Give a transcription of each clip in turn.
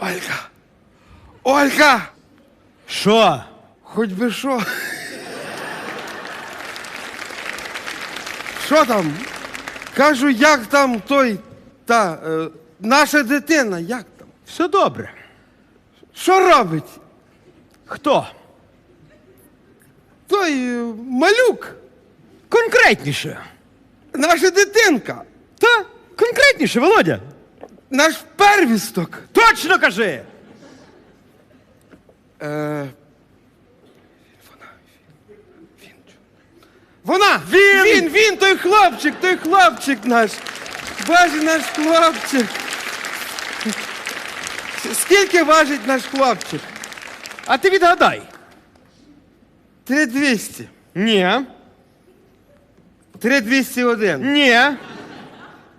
Ольга! Ольга! Що? Хоч би що. Що там? Кажу, як там той, та, е, наша дитина, як там? Все добре. Що робить? Хто? Той е, малюк, Конкретніше. наша дитинка, Та? Конкретніше, Володя. Наш первісток. Точно кажи! Е, вона. Він! Він, він, той хлопчик, той хлопчик наш. Боже, наш хлопчик. Скільки важить наш хлопчик? А ти відгадай. 3200. Ні. 3201. Ні.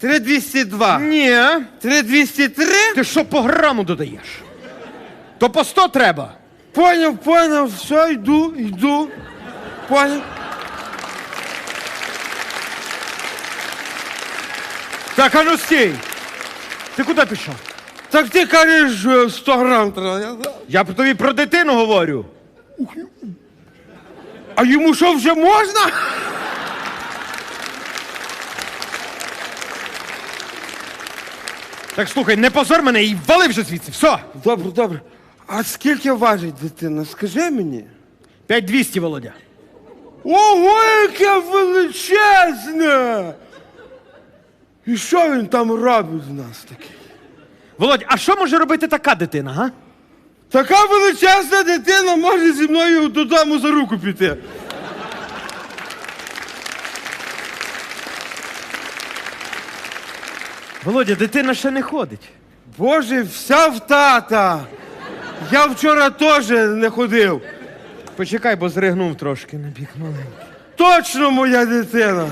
3202. Ні. 3203. Ти що по граму додаєш? То по 100 треба. Поняв, поняв, все, йду, йду. Поняв. Так, а ну стій. Ти куди пішов? Так ти кажеш, е, 100 грам треба. Я знаю. Я про тобі про дитину говорю. А йому що вже можна? Так слухай, не позор мене і вали вже звідси. Все. Добре, добре. А скільки важить дитина? Скажи мені. 5200, Володя. Ого, яке величезне! І що він там робить з нас такий? Володь, а що може робити така дитина, га? Така величезна дитина може зі мною додому за руку піти. Володя, дитина ще не ходить. Боже, вся в тата. Я вчора теж не ходив. Почекай, бо зригнув трошки на бік маленький. Точно моя дитина.